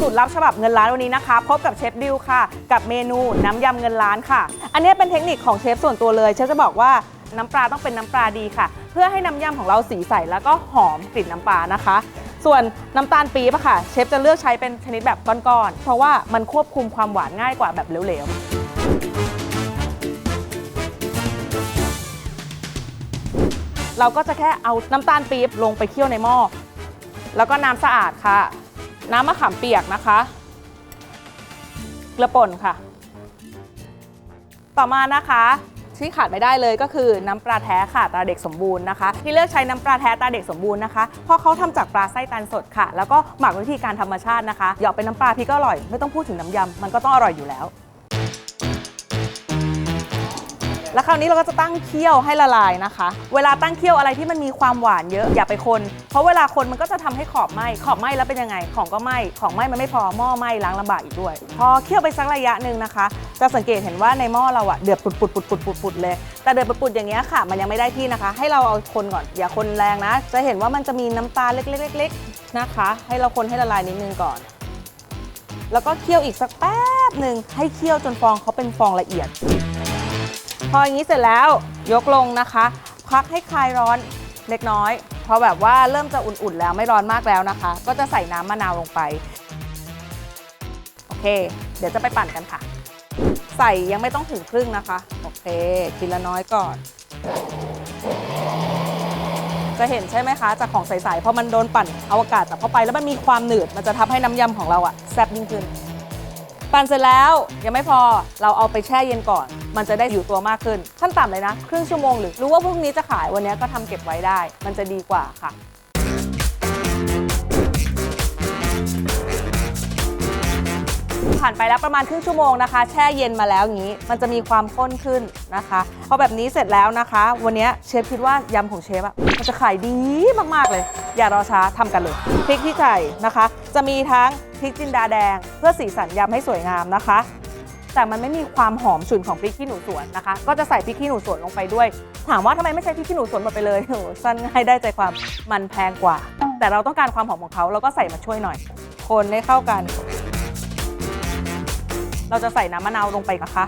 สูตรลับฉบับเงินล้านวันนี้นะคะ พบกับเชฟดิวค่ะ กับเมนูน้ำยำเงินล้านค่ะ อันนี้เป็นเทคนิคของเชฟส่วนตัวเลย เชฟจะบอกว่าน้ำปลาต้องเป็นน้ำปลาดีค่ะ เพื่อให้น้ำยำของเราสีใสแล้วก็หอมกลิ่นน้ำปลานะคะ ส่วนน้ำตาลปี๊บค่ะ เชฟจะเลือกใช้เป็นชนิดแบบก้อนๆ เพราะว่ามันควบคุมความหวานง่ายกว่าแบบเหลวๆเราก็จะแค่เอาน้ำตาลปี๊บลงไปเคี่ยวในหม้อ แล้วก็น้ำสะอาดค่ะ น้ำมะขามเปียกนะคะ เกลือป่นค่ะ ต่อมานะคะที่ขาดไม่ได้เลยก็คือน้ำปลาแท้ค่ะตาเด็กสมบูรณ์นะคะ ที่เลือกใช้น้ำปลาแท้ตาเด็กสมบูรณ์นะคะเพราะเขาทำจากปลาไส้ตันสดค่ะ แล้วก็หมักวิธีการธรรมชาตินะคะหยอกเป็นน้ำปลาพริก็อร่อย ไม่ต้องพูดถึงน้ำยำมันก็ต้องอร่อยอยู่แล้ว แล้วคราวนี้เราก็จะตั้งเคี่ยวให้ละลายนะคะ เวลาตั้งเคี่ยวอะไรที่มันมีความหวานเยอะอย่าไปคน เพราะเวลาคนมันก็จะทำให้ขอบไหมขอบไหมแล้วเป็นยังไง ของก็ไหมของไหมมันไม่พอหม้อไหมล้างลำบากอีกด้วย พอเคี่ยวไปสักระยะหนึ่งนะคะ จะสังเกตเห็นว่าในหม้อเราอะเดือดปุดปุดปุดปุดปุดปุดเลย แต่เดือดปุดปุดอย่างเงี้ยค่ะ มันยังไม่ได้ที่นะคะ ให้เราเอาคนก่อนอย่าคนแรงนะ จะเห็นว่ามันจะมีน้ำตาลเล็กๆๆนะคะ ให้เราคนให้ละลายนิดนึงก่อน แล้วก็เคี่ยวอีกสักแป๊บหนึ่งให้เคี่ยวจนฟองเขาเป็นฟองละเอียด พออย่างนี้เสร็จแล้วยกลงนะคะพักให้คลายร้อนเล็กน้อยพอแบบว่าเริ่มจะอุ่นๆแล้วไม่ร้อนมากแล้วนะคะ ก็จะใส่น้ำมะนาวลงไปโอเค เดี๋ยวจะไปปั่นกันค่ะ ใส่ยังไม่ต้องถึงครึ่งนะคะโอเคทีละน้อยก่อน จะเห็นใช่ไหมคะ จากของใสๆเพอมันโดนปั่นเอาอากาศจับเข้าไปแล้วมันมีความหนืดมันจะทำให้น้ำยำของเราอะแซ่บยิ่งขึ้น ปั่นเสร็จแล้วยังไม่พอเราเอาไปแช่เย็นก่อน มันจะได้อยู่ตัวมากขึ้นขั้นต่ำเลยนะ ครึ่งชั่วโมงหรือรู้ว่าพรุ่งนี้จะขายวันนี้ก็ทำเก็บไว้ได้ มันจะดีกว่าค่ะ ผ่านไปแล้วประมาณครึ่งชั่วโมงนะคะ แช่เย็นมาแล้วอย่างนี้ มันจะมีความข้นขึ้นนะคะพอแบบนี้เสร็จแล้วนะคะ วันนี้เชฟคิดว่ายำของเชฟอะมันจะขายดีมากๆเลย อย่ารอช้าทำกันเลยพริกที่ใส่นะคะ จะมีทั้งพริกจินดาแดง เพื่อสีสันยำให้สวยงามนะคะแต่มันไม่มีความหอมฉุนของพริกขี้หนูสวนนะคะ ก็จะใส่พริกขี้หนูสวนลงไปด้วย ถามว่าทำไมไม่ใช้พริกขี้หนูสวนหมดไปเลยโอ้สั้นง่ายได้ใจความมันแพงกว่า แต่เราต้องการความหอมของเขาเราก็ใส่มาช่วยหน่อย คนให้เข้ากัน เราจะใส่น้ำมะนาวลงไปนะคะ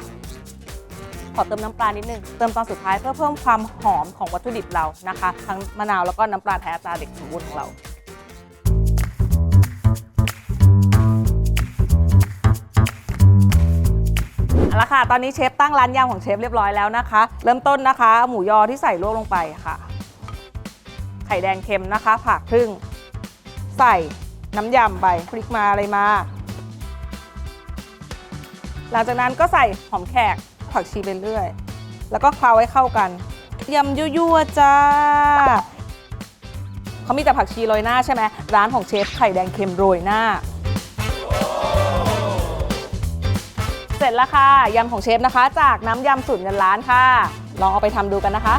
ขอเติมน้ำปลานิดนึง เติมตอนสุดท้ายเพื่อเพิ่มความหอมของวัตถุดิบเรานะคะ ทั้งมะนาวแล้วก็น้ำปลาแท้ตราเด็กสมบูรณ์ของเราเอาละค่ะ ตอนนี้เชฟตั้งร้านยำของเชฟเรียบร้อยแล้วนะคะ เริ่มต้นนะคะ หมูยอที่ใส่ลวกลงไปค่ะ ไข่แดงเค็มนะคะผ่าครึ่ง ใส่น้ำยำไปพริกมาอะไรมา หลังจากนั้นก็ใส่หอมแขกผักชีไปเรื่อย แล้วก็เคล้าให้เข้ากันยำยั่วๆจ้าเขามีแต่ผักชีโรยหน้าใช่ไหมร้านของเชฟไข่แดงเค็มโรยหน้า เสร็จแล้วค่ะยำของเชฟนะคะ จากน้ำยำสูตรเงินล้านค่ะ ลองเอาไปทำดูกันนะคะ